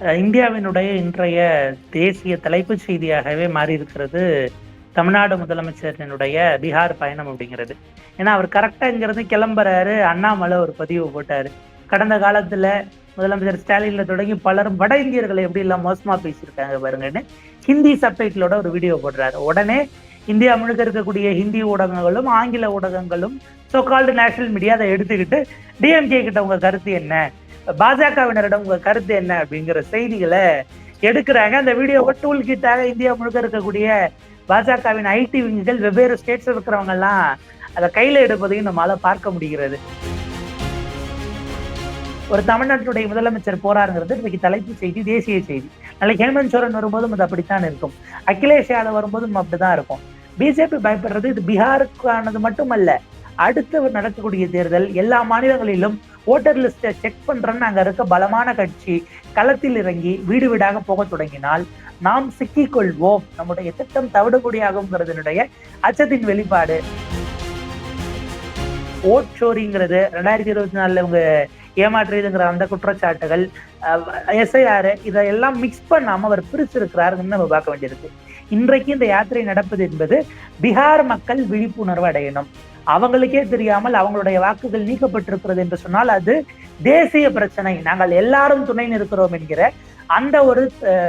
இந்தியாவினுடைய இன்றைய தேசிய தலைப்புச் செய்தியாகவே மாறியிருக்கிறது தமிழ்நாடு முதலமைச்சரினுடைய பீகார் பயணம் அப்படிங்கிறது. ஏன்னா அவர் கரெக்டாக இங்கிருந்து கிளம்புறாரு. அண்ணாமலை ஒரு பதிவு போட்டார். கடந்த காலத்தில் முதலமைச்சர் ஸ்டாலின்ல தொடங்கி பலரும் வட இந்தியர்களை எப்படி எல்லாம் மோசமாக பேசியிருக்காங்க பாருங்கன்னு ஹிந்தி சப்டைட்டிலோட ஒரு வீடியோ போடுறாரு. உடனே இந்தியா முழுக்க இருக்கக்கூடிய ஹிந்தி ஊடகங்களும் ஆங்கில ஊடகங்களும் சோகால்டு நேஷனல் மீடியா அதை எடுத்துக்கிட்டு டிஎம்கே கிட்ட உங்க கருத்து என்ன? பாஜகவினரிடம் உங்க கருத்து என்ன அப்படிங்கிற செய்திகளை எடுக்கிறாங்க. அந்த வீடியோவை டூல் கிட்டாக இந்தியா முழுக்க இருக்கக்கூடிய பாஜகவின் ஐடி விங்குகள் வெவ்வேறு ஸ்டேட்ஸ் இருக்கிறவங்க எல்லாம் அதை கையில எடுப்பதையும் நம்மளால பார்க்க முடிகிறது. ஒரு தமிழ்நாட்டுடைய முதலமைச்சர் போறாருங்கிறது இன்னைக்கு தலைப்பு செய்தி தேசிய செய்தி. நாளைக்கு ஹேமந்த் சோரன் வரும்போதும் அது அப்படித்தான் இருக்கும். அகிலேஷ் யாதவ் வரும்போதும் அப்படிதான் இருக்கும். பிஜேபி பயப்படுறது இது பீகாருக்கானது மட்டுமல்ல. அடுத்து நடக்கக்கூடிய தேர்தல் எல்லா மாநிலங்களிலும் ஓட்டர் லிஸ்ட்டை செக் பண்ணுறேன்னு அங்கே இருக்க பலமான கட்சி களத்தில் இறங்கி வீடு வீடாக போக தொடங்கினால் நாம் சிக்கிக் கொள்வோம் நம்முடைய திட்டம் தவிடுபடியாகுங்கிறதுனுடைய அச்சத்தின் வெளிப்பாடு. ஓட் சோரிங்கிறது ரெண்டாயிரத்தி இருபத்தி நாலில் இவங்க ஏமாற்றியதுங்கிற அந்த குற்றச்சாட்டுகள் எஸ்ஐஆர் இதெல்லாம் மிக்ஸ் பண்ணாமல் அவர் பிரிச்சிருக்கிறாருன்னு நம்ம பார்க்க வேண்டியிருக்கு இன்றைக்கு இந்த யாத்திரை நடப்பது என்பது பீகார் மக்கள் விழிப்புணர்வு அடையணும். அவங்களுக்கே தெரியாமல் அவங்களுடைய வாக்குகள் நீக்கப்பட்டிருக்கிறது என்று சொன்னால் அது தேசிய பிரச்சனை. நாங்கள் எல்லாரும் துணை நிற்கிறோம் என்கிற அந்த ஒரு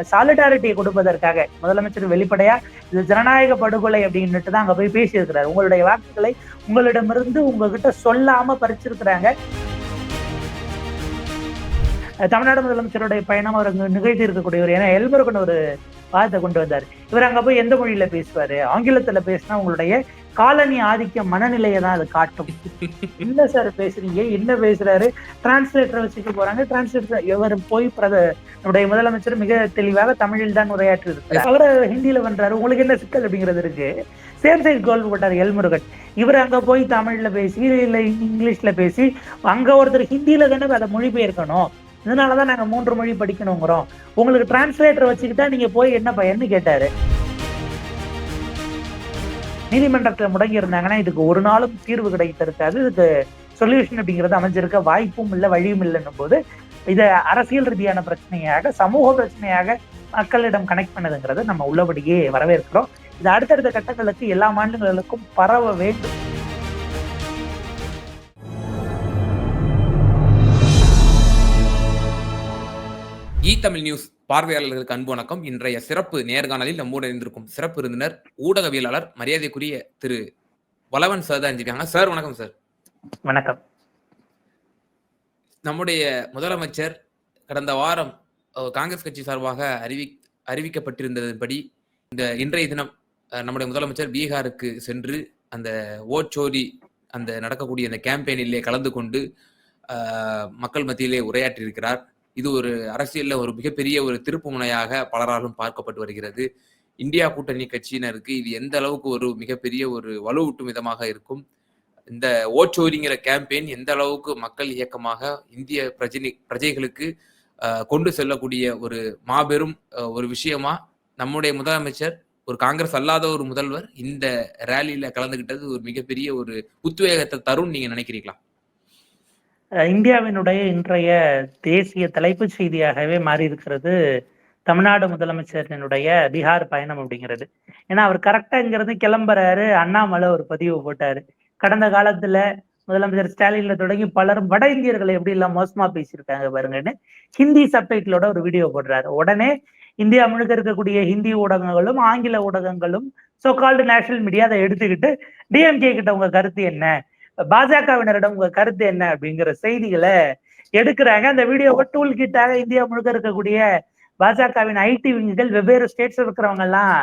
சாலிடாரிட்டியை கொடுப்பதற்காக முதலமைச்சர் வெளிப்படையா இது ஜனநாயக படுகொலை அப்படின்னுட்டு தான் அங்க போய் பேசியிருக்கிறார். உங்களுடைய வாக்குகளை உங்களிடமிருந்து உங்ககிட்ட சொல்லாம பறிச்சிருக்கிறாங்க. தமிழ்நாடு முதலமைச்சருடைய பயணம் அவர் அங்க இருக்கக்கூடிய ஒரு ஏன்னா எல்முருகன் ஒரு வாதத்தை கொண்டு வந்தார். இவர் அங்க போய் எந்த மொழியில பேசுவாரு? ஆங்கிலத்துல பேசினா உங்களுடைய காலனி ஆதிக்க மனநிலையை தான் அது காட்டும். என்ன சார் பேசுறீங்க? என்ன பேசுறாரு? டிரான்ஸ்லேட்டரை வச்சுக்க போறாங்க. டிரான்ஸ்லேட்டர் இவர் போய் பிரத நம்முடைய முதலமைச்சர் மிக தெளிவாக தமிழில் தான் உரையாற்றி இருக்காரு அவரை ஹிந்தியில பண்றாரு. உங்களுக்கு என்ன சிக்கல் அப்படிங்கிறது இருக்கு? சேம் சைட் கோல் போட்டார் எல்முருகன். இவர் அங்க போய் தமிழ்ல பேசி இல்ல இங்கிலீஷ்ல பேசி அங்க ஒருத்தர் ஹிந்தியில தானே அதை மொழிபெயர்க்கணும். இதனாலதான் நாங்க மூன்று மொழி படிக்கணுங்கிறோம். உங்களுக்கு டிரான்ஸ்லேட்டர் வச்சுக்கிட்டா நீங்க போய் என்ன பயன்னு கேட்டாரு. நீதிமன்றத்தில் முடங்கி இருந்தாங்கன்னா இதுக்கு ஒரு நாளும் தீர்வு கிடைத்திருக்காது. இதுக்கு சொல்யூஷன் அப்படிங்கிறது அமைஞ்சிருக்க வாய்ப்பும் இல்லை வழியும் இல்லைன்னும் போது இதை அரசியல் ரீதியான பிரச்சனையாக சமூக பிரச்சனையாக மக்களிடம் கனெக்ட் பண்ணதுங்கிறத நம்ம உள்ளபடியே வரவேற்கிறோம். இது அடுத்தடுத்த கட்டங்களுக்கு எல்லா மாநிலங்களுக்கும் பரவ வேண்டும். இ தமிழ் நியூஸ் பார்வையாளர்களுக்கு அன்பு வணக்கம். இன்றைய சிறப்பு நேர்காணலில் நம்மோடு இருந்திருக்கும் சிறப்பு விருந்தினர் ஊடகவியலாளர் மரியாதைக்குரிய திரு வளவன் சார் தான் இருக்காங்க சார் வணக்கம் சார் வணக்கம். நம்முடைய முதலமைச்சர் கடந்த வாரம் காங்கிரஸ் கட்சி சார்பாக அறிவி அறிவிக்கப்பட்டிருந்ததுபடி இந்த இன்றைய தினம் நம்முடைய முதலமைச்சர் பீகாருக்கு சென்று அந்த ஓச்சோரி அந்த நடக்கக்கூடிய அந்த கேம்பெயினிலே கலந்து கொண்டு மக்கள் மத்தியிலே உரையாற்றியிருக்கிறார். இது ஒரு அரசியல்ல ஒரு மிகப்பெரிய ஒரு திருப்பு முனையாக பலராலும் பார்க்கப்பட்டு வருகிறது. இந்தியா கூட்டணி கட்சியினருக்கு இது எந்த அளவுக்கு ஒரு மிகப்பெரிய ஒரு வலுவூட்டும் விதமாக இருக்கும்? இந்த ஓச்சோரிங்கிற கேம்பெயின் எந்த அளவுக்கு மக்கள் இயக்கமாக இந்திய பிரஜனை பிரஜைகளுக்கு கொண்டு செல்லக்கூடிய ஒரு மாபெரும் ஒரு விஷயமா? நம்முடைய முதலமைச்சர் ஒரு காங்கிரஸ் அல்லாத ஒரு முதல்வர் இந்த ரேலியில கலந்துகிட்டது ஒரு மிகப்பெரிய ஒரு உத்வேகத்தை தரும் நீங்க நினைக்கிறீங்களா? இந்தியாவினுடைய இன்றைய தேசிய தலைப்புச் செய்தியாகவே மாறி இருக்கிறது தமிழ்நாடு முதலமைச்சரினுடைய பீகார் பயணம் அப்படிங்கிறது. ஏன்னா அவர் கரெக்டா இங்கிருந்து கிளம்புறாரு. அண்ணாமலை ஒரு பதிவு போட்டாரு. கடந்த காலத்துல முதலமைச்சர் ஸ்டாலின்ல தொடங்கி பலரும் வட இந்தியர்களை எப்படி எல்லாம் மோசமா பேசியிருக்காங்க பாருங்கன்னு ஹிந்தி சப்டைட்டிலோட ஒரு வீடியோ போடுறாரு. உடனே இந்தியா முழுக்க இருக்கக்கூடிய ஹிந்தி ஊடகங்களும் ஆங்கில ஊடகங்களும் சோகால்டு நேஷனல் மீடியா அதை எடுத்துக்கிட்டு டிஎம்கே கிட்ட உங்க கருத்து என்ன? பாஜகவினரிடம் உங்க கருத்து என்ன அப்படிங்கிற செய்திகளை எடுக்கிறாங்க. அந்த வீடியோவை டூல் கிட்டாக இந்தியா முழுக்க இருக்கக்கூடிய பாஜகவின் ஐடி விங்குகள் வெவ்வேறு ஸ்டேட்ஸ்ல இருக்கிறவங்க எல்லாம்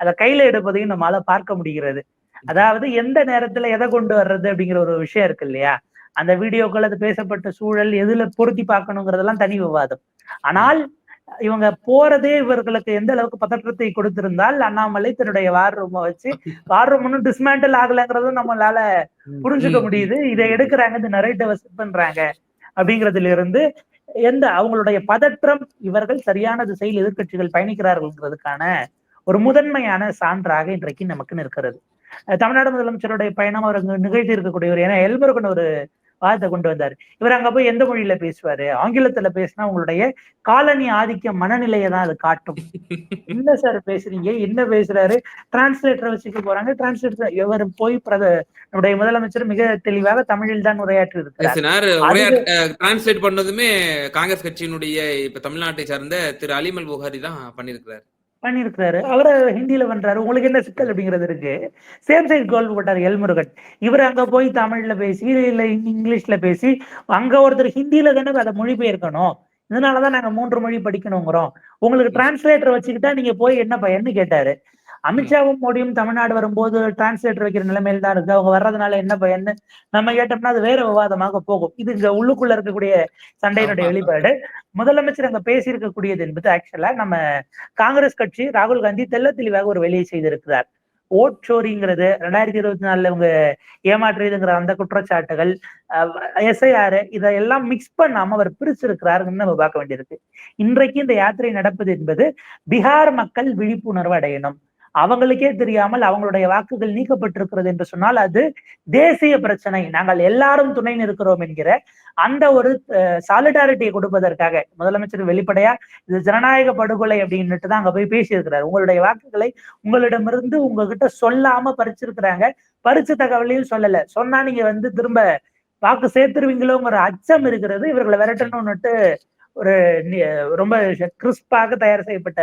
அதை கையில எடுப்பதையும் நம்மளால பார்க்க முடிகிறது. அதாவது எந்த நேரத்துல எதை கொண்டு வர்றது அப்படிங்கிற ஒரு விஷயம் இருக்கு இல்லையா? அந்த வீடியோக்கள் அது பேசப்பட்ட சூழல் எதுல பொருத்தி பார்க்கணுங்கிறதெல்லாம் தனி விவாதம். ஆனால் இவங்க போறதே இவர்களுக்கு எந்த அளவுக்கு பதற்றத்தை கொடுத்திருந்தால் அண்ணாமலை தன்னுடைய வார் ரூமை வச்சு வார் ரூம் ஒன்றும் டிஸ்மேண்டில் ஆகலைங்கிறதும் நம்மளால புரிஞ்சுக்க முடியுது. இதை எடுக்கிறாங்க இந்த நரேட்டிவ செட் பண்றாங்க அப்படிங்கிறதுல இருந்து எந்த அவங்களுடைய பதற்றம் இவர்கள் சரியான திசையில் எதிர்கட்சிகள் பயணிக்கிறார்கள்ங்கிறதுக்கான ஒரு முதன்மையான சான்றாக இன்றைக்கு நமக்கு நிற்கிறது தமிழ்நாடு முதலமைச்சருடைய பயணம் அவர் நிகழ்த்தி இருக்கக்கூடியவர் ஏன்னா எல்முருகன் ஒரு வாதத்தை கொண்டு வந்தாரு. இவர் அங்க போய் எந்த மொழியில பேசுவாரு? ஆங்கிலத்துல பேசினா உங்களுடைய காலனி ஆதிக்க மனநிலையை தான் அது காட்டும். என்ன சார் பேசுறீங்க? என்ன பேசுறாரு? டிரான்ஸ்லேட்டரை வச்சுக்க போறாங்க. டிரான்ஸ்லேட்டர் இவர் போய் பிரத நம்முடைய முதலமைச்சர் மிக தெளிவாக தமிழில் தான் உரையாற்றி இருக்கிறார் டிரான்ஸ்லேட் பண்ணதுமே காங்கிரஸ் கட்சியினுடைய இப்ப தமிழ்நாட்டை சார்ந்த திரு அலிமல் புகாரி தான் பண்ணிருக்கிறார் பண்ணிருக்கிறாரு அவரை ஹிந்தியில பண்றாரு. உங்களுக்கு என்ன சிக்கல் அப்படிங்கிறது இருக்கு? சேம் சைட் கோல் போட்டார் எல்முருகன் இவர் அங்க போய் தமிழ்ல பேசி இல்ல இங்கிலீஷ்ல பேசி அங்க ஒருத்தர் ஹிந்தியில தானே அதை மொழிபெயர்க்கணும். இதனாலதான் நாங்க மூன்று மொழி படிக்கணுங்கிறோம். உங்களுக்கு டிரான்ஸ்லேட்டர் வச்சுக்கிட்டா நீங்க போய் என்ன பயன்னு கேட்டாரு. அமித்ஷாவும் மோடியும் தமிழ்நாடு வரும்போது டிரான்ஸ்லேட்டர் வைக்கிற நிலைமையில தான் இருக்கு. அவங்க வர்றதுனால என்ன பயன்னு நம்ம கேட்டோம்னா அது வேற விவாதமாக போகும். இது இங்க உள்ளுக்குள்ள இருக்கக்கூடிய சண்டையினுடைய. வெளிப்பாடு. முதலமைச்சர் அங்க பேசியிருக்கக்கூடியது என்பது ஆக்சுவலா நம்ம காங்கிரஸ் கட்சி ராகுல் காந்தி தெள்ள தெளிவாக ஒரு வெளியை செய்திருக்கிறார். ஓட் சோரிங்கிறது ரெண்டாயிரத்தி இருபத்தி நாலுல இவங்க ஏமாற்றுறதுங்கிற அந்த குற்றச்சாட்டுகள் எஸ்ஐஆர் இதெல்லாம் மிக்ஸ் பண்ணாம அவர் பிரிச்சிருக்கிறாருன்னு நம்ம பார்க்க வேண்டியிருக்கு. இன்றைக்கு இந்த யாத்திரை நடப்பது என்பது பீகார் மக்கள் விழிப்புணர்வு அடையணும். அவங்களுக்கே தெரியாமல் அவங்களுடைய வாக்குகள் நீக்கப்பட்டிருக்கிறது என்று சொன்னால் அது தேசிய பிரச்சனை. நாங்கள் எல்லாரும் துணை நிற்கிறோம் என்கிற அந்த ஒரு சாலிடாரிட்டியை கொடுப்பதற்காக. முதலமைச்சர் வெளிப்படையா இது ஜனநாயக படுகொலை அப்படின்னுட்டு தான் அங்க போய் பேசியிருக்கிறார். உங்களுடைய வாக்குகளை உங்களிடமிருந்து உங்ககிட்ட சொல்லாம பறிச்சிருக்கிறாங்க. பறிச்ச தகவலையும் சொல்லல. சொன்னா நீங்க வந்து திரும்ப வாக்கு சேர்த்துருவீங்களோங்கிற அச்சம் இருக்கிறது. இவர்களை விரட்டணும்னுட்டு ஒரு ரொம்ப கிறிஸ்பாக தயார் செய்யப்பட்ட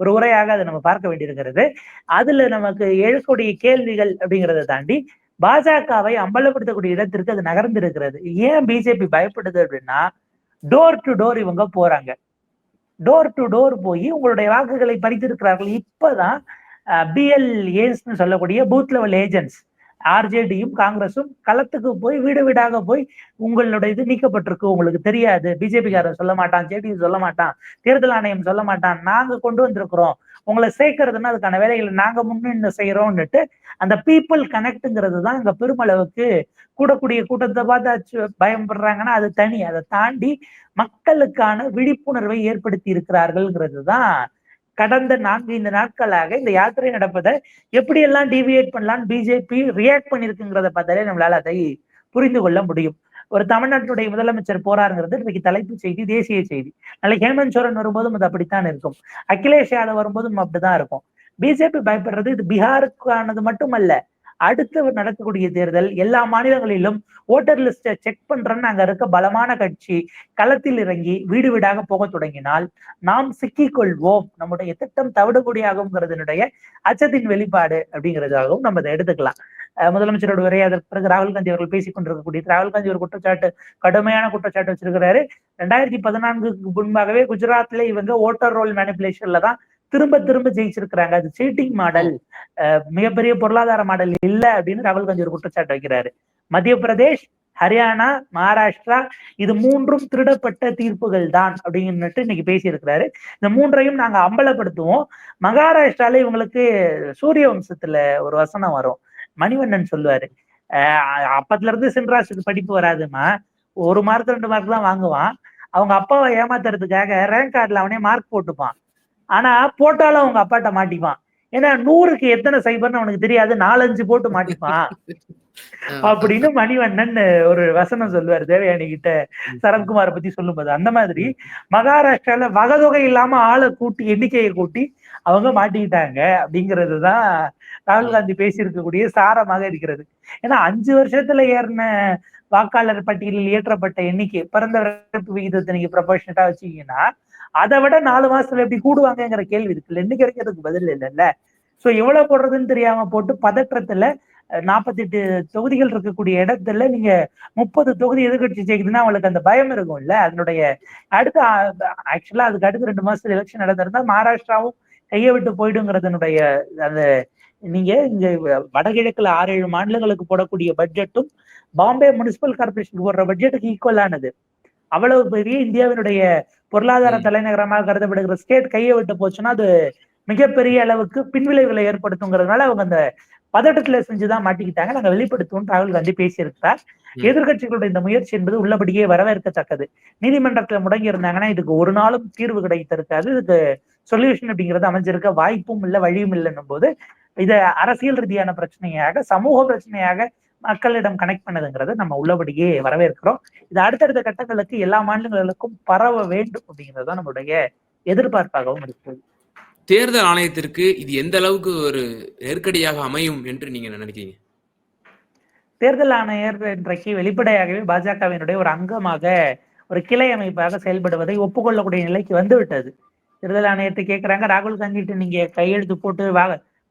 ஒரு உரையாக அதை நம்ம பார்க்க வேண்டியிருக்கிறது. அதுல நமக்கு எழக்கூடிய கேள்விகள் அப்படிங்கிறத தாண்டி பாஜகவை அம்பலப்படுத்தக்கூடிய இடத்திற்கு அது நகர்ந்து இருக்கிறது ஏன் பிஜேபி பயப்படுது அப்படின்னா டோர் டு டோர் இவங்க போறாங்க. டோர் டு டோர் போய் உங்களுடைய வாக்குகளை பறித்திருக்கிறார்கள். இப்பதான் பிஎல் ஏஸ்னு சொல்லக்கூடிய பூத் லெவல் ஏஜென்ட்ஸ் ஆர்ஜேடியும் காங்கிரஸும் களத்துக்கு போய் வீடு வீடாக போய் உங்களுடைய இது நீக்கப்பட்டிருக்கு. உங்களுக்கு தெரியாது. பிஜேபிக்காரன் சொல்ல மாட்டான் ஜேடி சொல்ல மாட்டான் தேர்தல் ஆணையம் சொல்ல மாட்டான். நாங்க கொண்டு வந்திருக்கிறோம். உங்களை சேர்க்கறதுன்னா அதுக்கான வேலைகளை நாங்க முன்னின்று செய்யறோம்னுட்டு அந்த பீப்புள் கனெக்ட்ங்கிறது தான் இங்க பெருமளவுக்கு கூடக்கூடிய கூட்டத்தை பார்த்து பயப்படுறாங்கன்னா அது தனி. அதை தாண்டி மக்களுக்கான விழிப்புணர்வை ஏற்படுத்தி இருக்கிறார்கள்ங்கிறது தான் கடந்த நான்கு இந்த நாட்களாக இந்த யாத்திரை நடப்பதை எப்படி எல்லாம் டிவியேட் பண்ணலாம்னு பிஜேபி ரியாக்ட் பண்ணிருக்குங்கிறத பார்த்தாலே நம்மளால அதை புரிந்து கொள்ள முடியும். ஒரு தமிழ்நாட்டுடைய முதலமைச்சர் போறாருங்கிறது இன்னைக்கு தலைப்பு செய்தி தேசிய செய்தி. நாளைக்கு ஹேமந்த் சோரன் வரும்போதும் அது அப்படித்தான் இருக்கும். அகிலேஷ் யாதவ் வரும்போதும் அப்படிதான் இருக்கும். பிஜேபி பயப்படுறது இது பீகாருக்கானது மட்டுமல்ல அடுத்து நடக்கக்கூடிய தேர்தல் எல்லா மாநிலங்களிலும் ஓட்டர் லிஸ்டை செக் பண்றேன்னு அங்க இருக்க பலமான கட்சி களத்தில் இறங்கி வீடு வீடாக போக தொடங்கினால் நாம் சிக்கிக்கொள்வோம். நம்முடைய திட்டம் தவிடுபடியாகுங்கிறதுனுடைய அச்சத்தின் வெளிப்பாடு அப்படிங்கிறதாகவும் நம்ம அதை எடுத்துக்கலாம். முதலமைச்சரோட உரையை அதற்கு பிறகு ராகுல் காந்தி அவர்கள் பேசிக் கொண்டிருக்கக்கூடிய ராகுல் காந்தி ஒரு குற்றச்சாட்டு கடுமையான குற்றச்சாட்டு வச்சிருக்கிறாரு. ரெண்டாயிரத்தி பதினான்குக்கு முன்பாகவே குஜராத்ல இவங்க ஓட்டர் ரோல் மேனிபுலேஷன்ல தான் திரும்ப திரும்ப ஜெயிச்சிருக்கிறாங்க. அது சீட்டிங் மாடல் மிகப்பெரிய பொருளாதார மாடல் இல்ல அப்படின்னு ராகுல் காந்தி ஒரு குற்றச்சாட்டு வைக்கிறாரு. மத்திய பிரதேஷ் ஹரியானா மகாராஷ்டிரா இது மூன்றும் திருடப்பட்ட தீர்ப்புகள் தான் அப்படின்னுட்டு இன்னைக்கு பேசியிருக்கிறாரு. இந்த மூன்றையும் நாங்க அம்பலப்படுத்துவோம். மகாராஷ்டிரால இவங்களுக்கு சூரிய வம்சத்துல ஒரு வசனம் வரும். மணிவண்ணன் சொல்லுவாரு. அப்பத்துல இருந்து சின்ராசுக்கு படிப்பு வராதுமா ஒரு மார்க் ரெண்டு மார்க் தான் வாங்குவான். அவங்க அப்பாவை ஏமாத்துறதுக்காக ரேங்க் கார்டுல அவனே மார்க் போட்டுப்பான். ஆனா போட்டாலும் அவங்க அப்பாட்ட மாட்டிப்பான். ஏன்னா நூறுக்கு எத்தனை சைபர்னு அவனுக்கு தெரியாது. நாலஞ்சு போட்டு மாட்டிப்பான். அப்படின்னு மணிவண்ணன் ஒரு வசனம் சொல்லுவார். தேவயானி கிட்ட சரத்குமாரை பத்தி சொல்லும்போது. அந்த மாதிரி மகாராஷ்டிரால வகதொகை இல்லாம ஆளை கூட்டி எண்ணிக்கையை கூட்டி அவங்க மாட்டிக்கிட்டாங்க அப்படிங்கிறதுதான் ராகுல் காந்தி பேசியிருக்கக்கூடிய சாரமாக இருக்கிறது. ஏன்னா அஞ்சு வருஷத்துல ஏறின வாக்காளர் பட்டியலில் ஏற்றப்பட்ட எண்ணிக்கை பிறந்த விகிதத்தை நீங்க ப்ரொபோஷனட்டா வச்சீங்கன்னா அதை விட நாலு மாசத்துல எப்படி கூடுவாங்கங்கிற கேள்வி இருக்குல்ல இன்னைக்கு கிடைக்கிறதுக்கு பதில் இல்லைல்ல. சோ எவ்வளவு போடுறதுன்னு தெரியாம போட்டு பதற்றத்துல நாற்பத்தெட்டு தொகுதிகள் இருக்கக்கூடிய இடத்துல நீங்க முப்பது தொகுதி எதிர்கட்சி ஜெயிக்குதுன்னா அவங்களுக்கு அந்த பயம் இருக்கும்ல. அதனுடைய அடுத்த ஆக்சுவலா அதுக்கு அடுத்து ரெண்டு மாசத்துல எலெக்ஷன் நடந்திருந்தா மகாராஷ்டிராவும் கையை விட்டு போயிடுங்கிறதுனுடைய அந்த நீங்க இங்க வடகிழக்குல ஆறு ஏழு மாநிலங்களுக்கு போடக்கூடிய பட்ஜெட்டும் பாம்பே முனிசிபல் கார்பரேஷனுக்கு போடுற பட்ஜெட்டுக்கு ஈக்குவலானது அவ்வளவு பெரிய இந்தியாவினுடைய பொருளாதார. தலைநகரமாக கருதப்படுகிற ஸ்டேட் கையை விட்டு போச்சுன்னா அது மிகப்பெரிய அளவுக்கு பின்விளைவுகளை ஏற்படுத்துங்கிறதுனால அவங்க அந்த பதட்டத்துல செஞ்சுதான் மாட்டிக்கிட்டாங்க நாங்க வெளிப்படுத்துவோம் ராகுல் காந்தி பேசியிருக்கிறார். எதிர்கட்சிகளுடைய இந்த முயற்சி என்பது உள்ளபடியே வரவேற்கத்தக்கது நீதிமன்றத்துல முடங்கி இருந்தாங்கன்னா இதுக்கு ஒரு நாளும் தீர்வு கிடைத்திருக்காது இதுக்கு சொல்யூஷன் அப்படிங்கிறது அமைஞ்சிருக்க வாய்ப்பும் இல்லை வழியும் இல்லைன்னும் போது இதை அரசியல் ரீதியான பிரச்சனையாக சமூக பிரச்சனையாக மக்களிடம் கனெக்ட் பண்ணதுங்கிறத நம்ம உள்ளபடியே வரவேற்கிறோம். இது அடுத்தடுத்த கட்டங்களுக்கு எல்லா மாநிலங்களுக்கும் பரவ வேண்டும் அப்படிங்கிறது தான் நம்மளுடைய எதிர்பார்ப்பாகவும் இருக்கு. தேர்தல் ஆணையத்திற்கு இது எந்த அளவுக்கு ஒரு நெருக்கடியாக அமையும் என்று நீங்க நினைக்கிறீங்க? தேர்தல் ஆணையர் இன்றைக்கு வெளிப்படையாகவே பாஜகவினுடைய ஒரு அங்கமாக ஒரு கிளை அமைப்பாக செயல்படுவதை ஒப்புக்கொள்ளக்கூடிய நிலைக்கு வந்து விட்டது தேர்தல் ஆணையத்தை கேட்கிறாங்க ராகுல் காந்திட்டு நீங்க கையெழுத்து போட்டு வா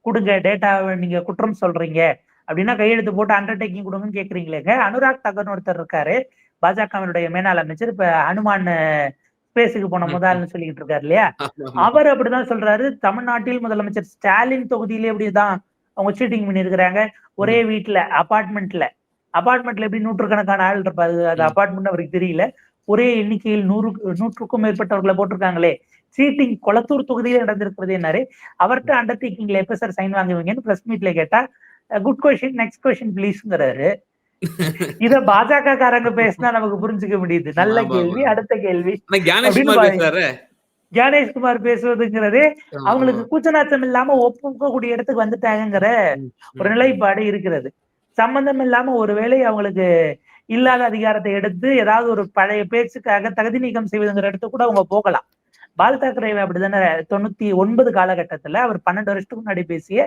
கொடுங்க டேட்டாவை நீங்க குற்றம் சொல்றீங்க. அப்படின்னா கையெழுத்து போட்டு அண்டர்டேக்கிங் கொடுங்கன்னு கேக்குறீங்களேங்க அனுராக் தகர்னு ஒருத்தர் இருக்காரு. பாஜகவினுடைய மேலாள் அமைச்சர். இப்ப ஹனுமான் ஸ்பேஸுக்கு போன முதல்னு சொல்லிட்டு இருக்காரு இல்லையா? அவர் அப்படிதான் சொல்றாரு. தமிழ்நாட்டில் முதலமைச்சர் ஸ்டாலின் தொகுதியிலே அப்படிதான் அவங்க சீட்டிங் பண்ணிருக்கிறாங்க ஒரே வீட்டுல அபார்ட்மெண்ட்ல அபார்ட்மெண்ட்ல எப்படி நூற்றுக்கணக்கான ஆள் இருப்பாரு? அது. அபார்ட்மெண்ட் அவருக்கு தெரியல. ஒரே எண்ணிக்கையில் நூறு நூற்றுக்கும் மேற்பட்டவர்களை போட்டிருக்காங்களே. சீட்டிங் கொளத்தூர் தொகுதியில நடந்திருக்கிறது என்னாரு அவர்கிட்ட அண்டர்டேக்கிங்ல எப்ப சார் சைன் வாங்குவீங்கன்னு பிரஸ் மீட்ல கேட்டா குட் கொஸ்டின் நெக்ஸ்ட் கொஸ்டின் ப்ளீஸ்ங்கிறாரு இத பாஜக காரங்க பேசினா நமக்கு புரிஞ்சுக்க முடியுது. நல்ல கேள்வி. அடுத்த கேள்வி. ஞானேஷ்குமார் பேசுவதுங்கிறதே அவங்களுக்கு கூச்சநாச்சம் இல்லாம ஒப்புக்கக்கூடிய இடத்துக்கு வந்துட்டாங்கங்கிற ஒரு நிலைப்பாடு இருக்கிறது. சம்பந்தம் இல்லாம ஒருவேளை அவங்களுக்கு இல்லாத அதிகாரத்தை எடுத்து ஏதாவது ஒரு பழைய பேச்சுக்காக தகுதி நீக்கம் செய்வதுங்கிற இடத்துக்கு கூட அவங்க போகலாம். பால் தாக்கரே அப்படிதானே தொண்ணூத்தி ஒன்பது காலகட்டத்துல அவர் பன்னெண்டு வருஷத்துக்கு முன்னாடி பேசிய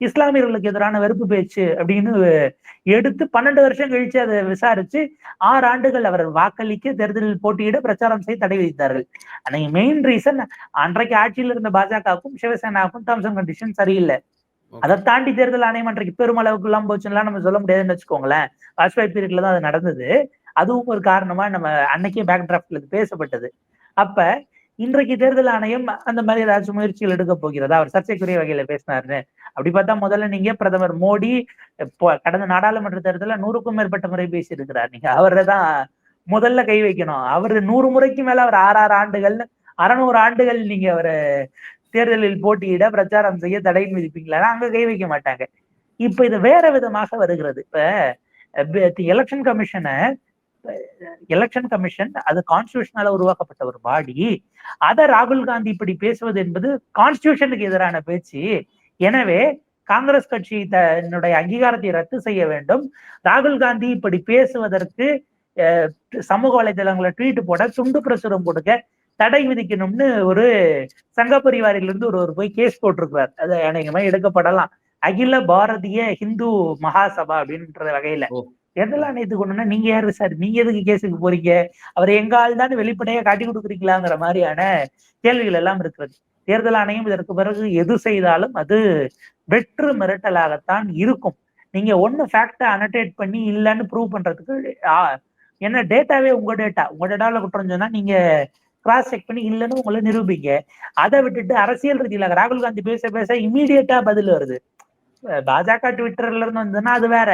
இஸ்லாமியர்களுக்கு எதிரான வெறுப்பு பேச்சு அப்படின்னு எடுத்து பன்னெண்டு வருஷம் கழிச்சு அதை விசாரிச்சு ஆறு ஆண்டுகள் அவர் வாக்களிக்க தேர்தலில் போட்டியிட பிரச்சாரம் செய்ய தடை விதித்தார்கள். அன்னைக்கு மெயின் ரீசன் அன்றைக்கு ஆட்சியில் இருந்த பாஜகவுக்கும் சிவசேனாவுக்கும் டர்ம்ஸ் அண்ட் கண்டிஷன் சரியில்லை. அதை தாண்டி தேர்தல் ஆணையம் அன்றைக்கு பெருமளவுக்கு எல்லாம் போச்சுன்னா நம்ம சொல்ல முடியாதுன்னு வச்சுக்கோங்களேன். வாஜ்பாய் பீரியட்ல தான் அது நடந்தது. அதுவும் ஒரு காரணமா நம்ம அன்னைக்கே பேக் டிராஃப்ட்ல பேசப்பட்டது. அப்ப இன்றைக்கு தேர்தல் ஆணையம் அந்த மாதிரி ஏதாச்சும் முயற்சிகள் எடுக்க போகிறதா? அவர் சர்ச்சைக்குரிய வகையில பேசினாருன்னு. அப்படி பார்த்தா முதல்ல நீங்க பிரதமர் மோடி இப்போ கடந்த நாடாளுமன்ற தேர்தலில் நூறுக்கும் மேற்பட்ட முறை பேசி இருக்கிறார் நீங்க அவரை தான் முதல்ல கை வைக்கணும். அவர் நூறு முறைக்கு மேல அவர் ஆறு ஆறு ஆண்டுகள் அறநூறு ஆண்டுகள் நீங்க அவரை தேர்தலில் போட்டியிட பிரச்சாரம் செய்ய தடை விதிப்பீங்களா? அங்க கை வைக்க மாட்டாங்க. இப்ப இது வேற விதமாக வருகிறது. இப்ப எலெக்ஷன் கமிஷனை எலெக்ஷன் கமிஷன் அது கான்ஸ்டியூஷனால உருவாக்கப்பட்ட ஒரு பாடி அதை ராகுல் காந்தி இப்படி பேசுவது என்பது கான்ஸ்டியூஷனுக்கு எதிரான பேச்சு. எனவே காங்கிரஸ் கட்சி தன்னுடைய அங்கீகாரத்தை ரத்து செய்ய வேண்டும். ராகுல் காந்தி இப்படி பேசுவதற்கு அஹ், சமூக வலைதளங்களை ட்வீட் போட துண்டு பிரசுரம் கொடுக்க தடை விதிக்கணும்னு ஒரு சங்க பரிவாரிலிருந்து ஒருவர் போய் கேஸ் போட்டிருக்கிறார். அது அநேகமா எடுக்கப்படலாம். அகில பாரதிய ஹிந்து மகாசபா அப்படின்ற வகையில. எதெல்லாம் தேர்தல் ஆணையத்துக்கு ஒண்ணுன்னா நீங்க யாரு சார்? நீங்க எதுக்கு கேஸுக்கு போறீங்க? அவர் எங்க ஆள் தான் வெளிப்படையா காட்டி கொடுக்குறீங்களாங்கிற மாதிரியான கேள்விகள் எல்லாம் இருக்கிறது. தேர்தல் ஆணையம் இதற்கு பிறகு எது செய்தாலும் அது வெற்று மிரட்டலாகத்தான் இருக்கும். நீங்க ஒண்ணு ஃபேக்டை அனடேட் பண்ணி இல்லைன்னு ப்ரூவ் பண்றதுக்கு ஆ, என்ன டேட்டாவே உங்க டேட்டா உங்க டேட்டாவில் குற்றம் சொன்னா நீங்க கிராஸ் செக் பண்ணி இல்லைன்னு உங்களை நிரூபிங்க. அதை விட்டுட்டு அரசியல் ரீதியில ராகுல் காந்தி பேச பேச இமீடியட்டா பதில் வருது. பாஜக ட்விட்டர்ல இருந்து வந்ததுன்னா அது வேற.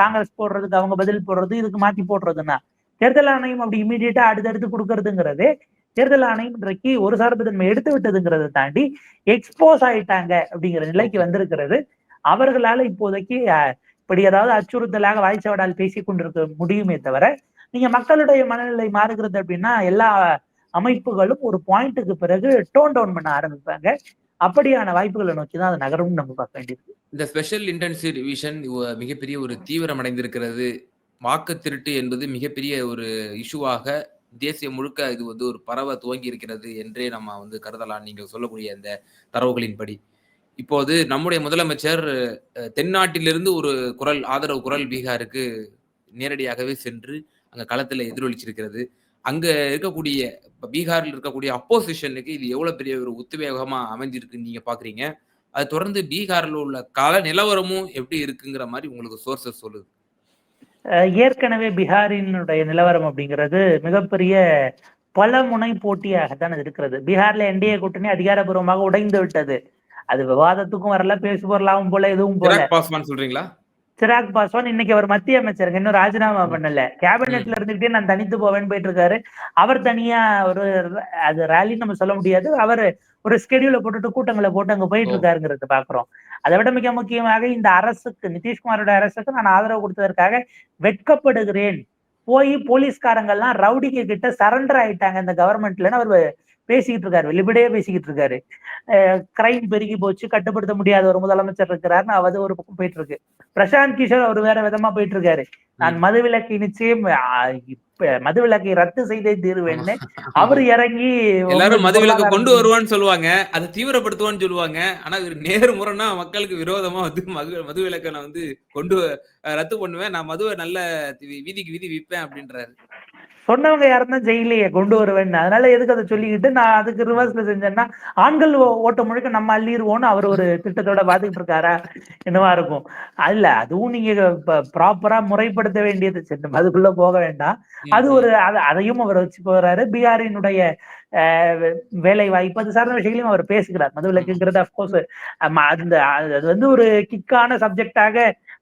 காங்கிரஸ் போடுறதுக்கு அவங்க பதில் போடுறது இதுக்கு மாத்தி போடுறதுன்னா தேர்தல் ஆணையம் அப்படி இமீடியட்டா அடுத்தடுத்து கொடுக்கறதுங்கிறது தேர்தல் ஆணையம் இன்றைக்கு ஒரு சார்புத்தன்மை எடுத்து விட்டதுங்கிறத தாண்டி எக்ஸ்போஸ் ஆயிட்டாங்க அப்படிங்கிற நிலைக்கு வந்திருக்கிறது. அவர்களால இப்போதைக்கு இப்படி ஏதாவது அச்சுறுத்தலாக வாய்ச்சவடால் பேசி கொண்டிருக்க முடியுமே தவிர நீங்க மக்களுடைய மனநிலை மாறுகிறது அப்படின்னா எல்லா அமைப்புகளும் ஒரு பாயிண்ட்டுக்கு பிறகு டோன் டவுன் பண்ண ஆரம்பிப்பாங்க. அப்படியான வாய்ப்புகளை நோக்கி தான் அது நகரும்னு நம்ம பார்க்க வேண்டியது இந்த ஸ்பெஷல் இன்டென்சிவ் ரிவிஷன் மிகப்பெரிய ஒரு தீவிரம் அடைந்திருக்கிறது வாக்கு திருட்டு என்பது மிகப்பெரிய ஒரு இஷ்யூவாக தேசியம் முழுக்க இது வந்து ஒரு பரவ துவங்கி இருக்கிறது என்றே நம்ம வந்து கருதலாம். நீங்கள் சொல்லக்கூடிய அந்த தரவுகளின்படி. இப்போது நம்முடைய முதலமைச்சர் தென்னாட்டிலிருந்து ஒரு குரல் ஆதரவு குரல் பீகாருக்கு நேரடியாகவே சென்று அங்கே களத்தில் எதிரொலிச்சிருக்கிறது. அங்கே இருக்கக்கூடிய பீகாரில் இருக்கக்கூடிய அப்போசிஷனுக்கு இது எவ்வளோ பெரிய ஒரு உத்வேகமாக அமைஞ்சிருக்குன்னு நீங்கள் பார்க்குறீங்க அது தொடர்ந்து பீகார்ல உள்ள கள நிலவரமும் எப்படி இருக்குங்கிற மாதிரி உங்களுக்கு சோர்சஸ் சொல்லுது. ஏற்கனவே பீகாரினுடைய நிலவரம் அப்படிங்கிறது மிகப்பெரிய பல முனை போட்டியாகத்தான் அது இருக்கிறது. பீகார்ல என்டிஏ கூட்டணி அதிகாரப்பூர்வமாக உடைந்து விட்டது. அது விவாதத்துக்கும் வரல பேசு பொருளாவும் போல எதுவும் போல. பாஸ்வான் சொல்றீங்களா? சிராக் பாஸ்வான் இன்னைக்கு அவர் மத்திய அமைச்சருங்க இன்னும் ராஜினாமா பண்ணல. கேபினெட்ல இருந்துகிட்டே நான் தனித்து போவேன்னு போயிட்டு இருக்காரு. அவர் தனியா ஒரு அது ரேலி நம்ம சொல்ல முடியாது. அவர் ஒரு ஸ்கெடியூல போட்டுட்டு கூட்டங்களை போட்டு அங்க போயிட்டு ஓ. இருக்காருங்கிறத பாக்குறோம் அதை விட மிக முக்கியமாக இந்த அரசுக்கு நிதிஷ்குமாரோட அரசுக்கு நான் ஆதரவு கொடுத்ததற்காக வெட்கப்படுகிறேன் போய் போலீஸ்காரங்க எல்லாம் ரவுடிங்க கிட்ட சரண்டர் ஆயிட்டாங்க இந்த கவர்மெண்ட்லன்னு அவர் பேசிக்கிட்டு இருக்காரு வெளிப்படையா பேசிக்கிட்டு இருக்காரு கிரைம் பெருகி போச்சு கட்டுப்படுத்த முடியாத ஒரு முதலமைச்சர் இருக்கிறாருன்னு அது ஒரு பக்கம் போயிட்டு இருக்கு பிரசாந்த் கிஷோர் அவர் வேற விதமா போயிட்டு இருக்காரு நான் மதுவிலக்கை நிச்சயம் மதுவிலக்கை ரத்து செய்தே தீருவேன்னு அவர் இறங்கி எல்லாரும் மதுவிலக்கு பொருளாதார- கொண்டு வருவான்னு சொல்லுவாங்க. அதை தீவிரப்படுத்துவான்னு சொல்லுவாங்க. ஆனா இவர் நேர் முறைனா மக்களுக்கு விரோதமா வந்து மது மதுவிலக்கை நான் வந்து கொண்டு ரத்து பண்ணுவேன். நான் மதுவை நல்ல வீதிக்கு வீதி விற்பேன் அப்படின்றாரு. சொன்னவங்க யாருன்னா ஜெயிலையே கொண்டு வருவேன் அதனால எதுக்கு அதை சொல்லிக்கிட்டு நான் அதுக்கு ரிவர்ஸ்ல செஞ்சேன்னா ஆண்கள் ஓ- ஓட்ட முழுக்க நம்ம அள்ளிடுவோம்னு அவர் ஒரு திட்டத்தோட பாத்துக்கிட்டு இருக்காரா? என்னவா இருக்கும். இல்ல அதுவும் நீங்க ப்ராப்பரா முறைப்படுத்த வேண்டியது. சரி அதுக்குள்ள போக வேண்டாம். அது ஒரு அது- அதையும் அவர் வச்சு போறாரு. பீகாரினுடைய வேலை வாய்ப்பு அது சார்ந்த விஷயங்களையும் அவர் பேசுகிறார் மதுவிலக்குங்கிறது அப்கோர்ஸ் அந்த அது வந்து ஒரு கிக்கான சப்ஜெக்டாக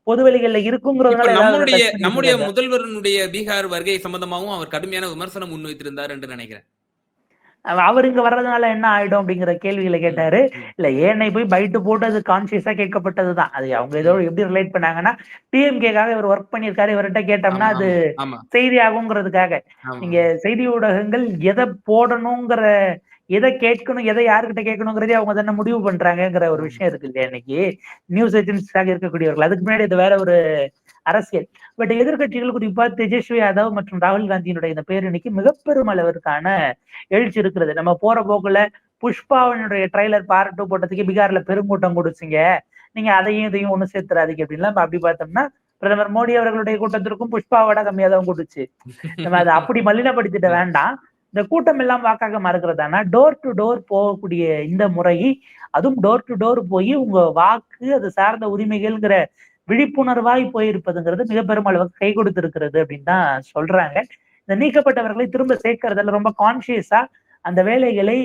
பொதுவெளிகள்ல இருக்குங்கிறதுனால நம்முடைய நம்முடைய சொல்றாரு. முதல்வருடைய பீகார் வருகை சம்பந்தமாகவும் அவர் கடுமையான விமர்சனம் முன்வைத்திருந்தார் என்று நினைக்கிறேன். அவ- அவர் இங்க வர்றதுனால என்ன ஆயிடும் அப்படிங்கிற கேள்விகளை கேட்டாரு. இல்ல ஏனை போய் பைட்டு போட்டு அது கான்சியஸா கேட்கப்பட்டதுதான். அது அவங்க ஏதோ எப்படி ரிலேட் பண்ணாங்கன்னா டிஎம்கேக்காக இவர் ஒர்க் பண்ணியிருக்காரு. இவர்கிட்ட கேட்டோம்னா அது செய்தி ஆகுங்கிறதுக்காக நீங்க செய்தி ஊடகங்கள் எதை போடணுங்கிற எதை கேட்கணும் எதை யாருக்கிட்ட கேட்கணுங்கிறதே அவங்க தானே முடிவு பண்றாங்கங்கிற ஒரு விஷயம் இருக்கு இல்லையா இன்னைக்கு? நியூஸ் ஏஜென்சிஸாக இருக்கக்கூடியவர்கள். அதுக்கு முன்னாடி இது வேற ஒரு அரசியல். பட் எதிர்க்கட்சிகள் குறிப்பா தேஜஸ்வி யாதவ் மற்றும் ராகுல் காந்தியினுடைய இந்த பேரணிக்கு மிகப்பெரும் அளவிற்கான எழுச்சி இருக்கிறது. நம்ம போற போக்குல புஷ்பாவினுடைய ட்ரைலர் பார்ட் போட்டதுக்கு பீகார்ல பெருங்கூட்டம் கொடுச்சிங்க நீங்க அதையும் இதையும் ஒண்ணு சேர்த்துறாதீங்க அப்படின்லாம் அப்படி பார்த்தோம்னா பிரதமர் மோடி அவர்களுடைய கூட்டத்திற்கும் புஷ்பாவோட கம்மியா தான் கொடுச்சு நம்ம அதை அப்படி மலினப்படுத்திட வேண்டாம். இந்த கூட்டம் எல்லாம் வாக்காக மறுக்கிறதானா டோர் டு டோர் போகக்கூடிய இந்த முறை அதுவும் டோர் டு டோர் போய் உங்க வாக்கு அது சார்ந்த உரிமைகள்ங்கிற விழிப்புணர்வாய் போயிருப்பதுங்கிறது மிக பெரும் அளவுக்கு கை கொடுத்திருக்கிறது அப்படின்னு தான் சொல்றாங்க. இந்த நீக்கப்பட்டவர்களை திரும்ப சேர்க்கறதுல ரொம்ப கான்சியஸா அந்த வேலைகளை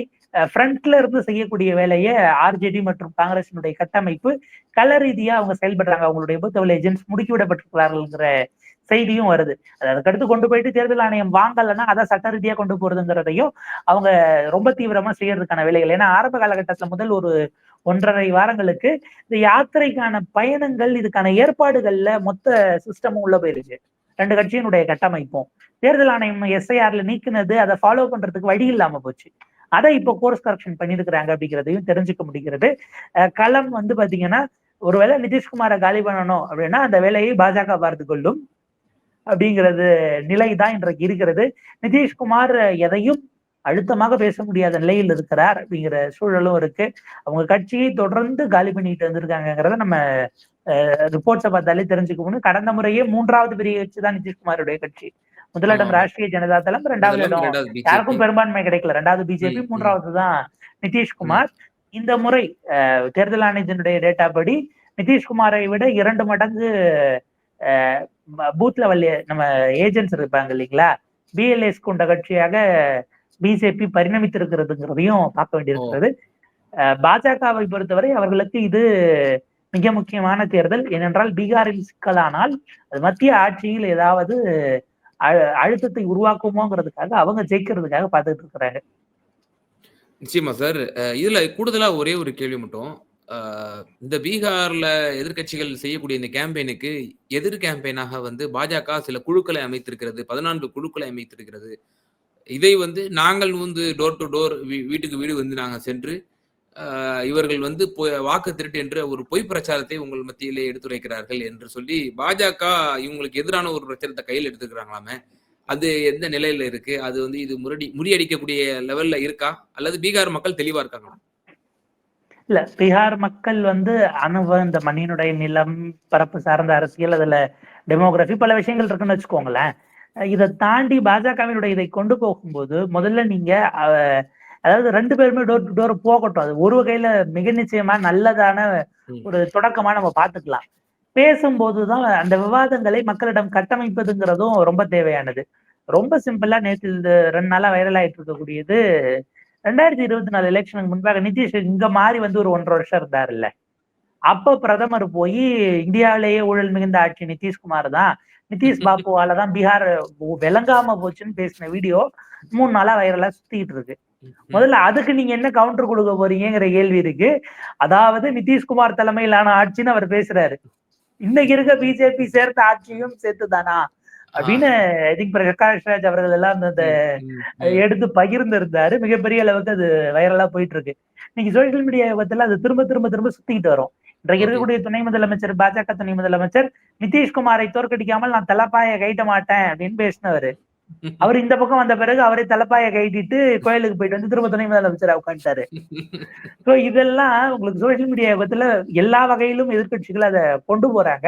ஃப்ரண்ட்ல இருந்து செய்யக்கூடிய வேலையை ஆர்ஜேடி மற்றும் காங்கிரசினுடைய கட்டமைப்பு கள ரீதியா அவங்க செயல்படுறாங்க. அவங்களுடைய பூத் ஏஜென்ட்ஸ் முடுக்கிவிடப்பட்டிருக்கிறார்கள்ங்கிற செய்தியும் வருது. அதுக்கடுத்து கொண்டு போயிட்டு தேர்தல் ஆணையம் வாங்கலைன்னா அதை சட்ட ரீதியா கொண்டு போறதுங்கிறதையும் அவங்க ரொம்ப தீவிரமா செய்யறதுக்கான வேலைகள். ஏன்னா ஆரம்ப காலகட்டத்துல முதல் ஒரு ஒன்றரை வாரங்களுக்கு இந்த யாத்திரைக்கான பயணங்கள் இதுக்கான ஏற்பாடுகள்ல மொத்த சிஸ்டமும் உள்ள போயிருச்சு. ரெண்டு கட்சியினுடைய கட்டமைப்பும். தேர்தல் ஆணையம் எஸ்ஐஆர்ல நீக்கினது அதை ஃபாலோ பண்றதுக்கு வழி இல்லாம போச்சு. அதை இப்போ கோர்ஸ் கரெக்ஷன் பண்ணிருக்கிறாங்க அப்படிங்கிறதையும் தெரிஞ்சுக்க முடிகிறது. களம் வந்து பாத்தீங்கன்னா ஒருவேளை நிதிஷ்குமாரை காலி பண்ணணும் அப்படின்னா அந்த வேலையை பாஜக பார்த்து கொள்ளும் அப்படிங்கிறது நிலை தான் இன்றைக்கு இருக்கிறது. நிதிஷ்குமார் எதையும் அழுத்தமாக பேச முடியாத நிலையில் இருக்கிறார் அப்படிங்கிற சூழலும் இருக்கு. அவங்க கட்சியை தொடர்ந்து காலி பண்ணிட்டு வந்திருக்காங்கிறத நம்ம ரிப்போர்ட்ஸை பார்த்தாலே தெரிஞ்சுக்க முடியும். கடந்த முறையே மூன்றாவது பெரிய கட்சி தான் நிதிஷ்குமாருடைய கட்சி. முதலிடம். ராஷ்டிரிய ஜனதா தளம் ரெண்டாவது இடம். யாருக்கும் பெரும்பான்மை கிடைக்கல. ரெண்டாவது பிஜேபி. மூன்றாவது தான் நிதிஷ்குமார். இந்த முறை தேர்தல் ஆணையத்தினுடைய டேட்டா படி நிதிஷ்குமாரை விட இரண்டு மடங்கு பூத் லெவல் நம்ம ஏஜென்ட்ஸ் இருப்பாங்க இல்லைங்களா? பிஎல்எஸ் கொண்ட கட்சியாக பிஜேபி பரிணமித்திருக்கிறதுங்கிறதையும் பார்க்க வேண்டியிருக்கிறது. பாஜகவை பொறுத்தவரை அவர்களுக்கு இது மிக முக்கியமான தேர்தல். ஏனென்றால் பீகாரில் சிக்கலானால் அது மத்திய ஆட்சியில் ஏதாவது அழு- அழுத்தத்தை உருவாக்குமோங்கிறதுக்காக அவங்க ஜெயிக்கிறதுக்காக பார்த்துட்டு இருக்கிறாங்க. நிச்சயமா சார். இதுல கூடுதலா ஒரே ஒரு கேள்வி மட்டும். இந்த பீகார்ல எதிர்க்கட்சிகள் செய்யக்கூடிய இந்த கேம்பெயினுக்கு எதிர் கேம்பெயினாக வந்து பாஜக சில குழுக்களை அமைத்திருக்கிறது பதினான்கு குழுக்களை அமைத்திருக்கிறது. இதை வந்து நாங்கள் வந்து டோர் டு டோர் வீட்டுக்கு வீடு வந்து நாங்கள் சென்று இவர்கள் வந்து வாக்கு திருட்டு என்ற ஒரு பொய் பிரச்சாரத்தை உங்கள் மத்தியிலே எடுத்துரைக்கிறார்கள் என்று சொல்லி பாஜக இவங்களுக்கு எதிரான ஒரு பிரச்சாரத்தை கையில் எடுத்துக்கிறாங்களாமே அது எந்த நிலையில இருக்கு? அது வந்து இது முரடி முறியடிக்கக்கூடிய லெவல்ல இருக்கா? அல்லது பீகார் மக்கள் தெளிவா இருக்காங்களா? இல்ல பீகார் மக்கள் வந்து அணுவ இந்த மண்ணினுடைய நிலம் பரப்பு சார்ந்த அரசியல் அதுல டெமோகிராஃபி பல விஷயங்கள் இருக்குன்னு வச்சுக்கோங்களேன். இதை தாண்டி பாஜகவினுடைய இதை கொண்டு போகும்போது முதல்ல நீங்க அதாவது ரெண்டு பேருமே டோர் டு டோர் போகட்டும். அது ஒரு வகையில மிக நிச்சயமா நல்லதான. ஒரு தொடக்கமா நம்ம பார்த்துக்கலாம். பேசும்போதுதான் அந்த விவாதங்களை மக்களிடம் கட்டமைப்பதுங்கிறதும் ரொம்ப தேவையானது. ரொம்ப சிம்பிளா நேற்று இந்த ரெண்டு நாளா வைரல் ஆயிட்டு இருக்கக்கூடியது ரெண்டாயிரத்தி இருபத்தி நாலு எலெக்ஷனுக்கு முன்பாக நிதிஷ் இங்க மாறி வந்து ஒரு ஒன்றரை வருஷம் இருந்தாருல்ல. அப்ப பிரதமர் போய் இந்தியாவிலேயே ஊழல் மிகுந்த ஆட்சி நிதிஷ்குமார் தான். நிதிஷ் பாபுவால தான் பீகார் விளங்காம போச்சுன்னு பேசின வீடியோ மூணு நாளா வைரலா சுத்திட்டு இருக்கு. முதல்ல அதுக்கு நீங்க என்ன கவுண்டர் கொடுக்க போறீங்கிற கேள்வி இருக்கு. அதாவது நிதிஷ்குமார் தலைமையிலான ஆட்சின்னு அவர் பேசுறாரு. இன்னைக்கு இருக்க பிஜேபி சேர்த்த ஆட்சியும் சேர்த்துதானா? அப்படின்னு திங்க் பிரகாஷ் ராஜ் அவர்கள் எல்லாம் அந்த. எடுத்து பகிர்ந்திருந்தாரு. மிகப்பெரிய அளவுக்கு அது வைரலா போயிட்டு இருக்கு இன்னைக்கு சோசியல் மீடியா விபத்துல அது திரும்ப திரும்ப திரும்ப சுத்திக்கிட்டு வரும். இன்றைக்கு. இருக்கக்கூடிய துணை முதலமைச்சர் பாஜக துணை முதலமைச்சர் நிதிஷ்குமாரை தோற்கடிக்காமல் நான் தலப்பாய கைட்ட மாட்டேன் அப்படின்னு பேசினவரு. அவர் இந்த பக்கம் வந்த பிறகு அவரே தலப்பாய கைட்டிட்டு கோயிலுக்கு போயிட்டு வந்து திரும்ப துணை முதலமைச்சரா உட்காந்துட்டாரு சோ இதெல்லாம் உங்களுக்கு சோசியல் மீடியா விபத்துல எல்லா வகையிலும் எதிர்க்கட்சிகள் அதை கொண்டு போறாங்க.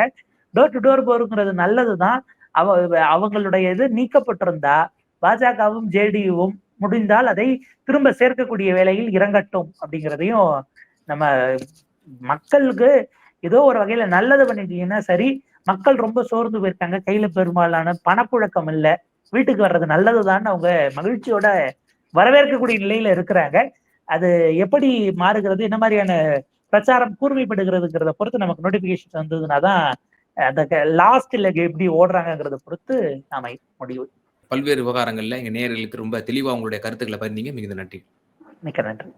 டோர் டு டோர் போருங்கிறது நல்லதுதான். அவ அவங்களுடைய இது நீக்கப்பட்டிருந்தா பாஜகவும் ஜேடியுவும் முடிந்தால் அதை திரும்ப சேர்க்கக்கூடிய வேலையில் இறங்கட்டும் அப்படிங்கிறதையும் நம்ம மக்களுக்கு ஏதோ ஒரு வகையில நல்லது பண்ணிட்டீங்கன்னா சரி மக்கள் ரொம்ப சோர்ந்து போயிருக்காங்க கையில பெரும்பாலான பணப்புழக்கம் இல்ல வீட்டுக்கு வர்றது நல்லதுதான் அவங்க மகிழ்ச்சியோட வரவேற்கக்கூடிய நிலையில இருக்கிறாங்க. அது எப்படி மாறுகிறது என்ன மாதிரியான பிரச்சாரம் கூர்மைப்படுகிறதுங்கிறத பொறுத்து நமக்கு நோட்டிபிகேஷன் வந்ததுன்னா தான் அந்த லாஸ்ட் லெக் எப்படி ஓடுறாங்கங்கிறத பொறுத்து நாம முடிவு. பல்வேறு விவகாரங்கள்ல எங்க நேயர்களுக்கு ரொம்ப தெளிவா உங்களுடைய கருத்துக்களை பதிந்தீங்க மிகுந்த நன்றி. மிக்க நன்றி.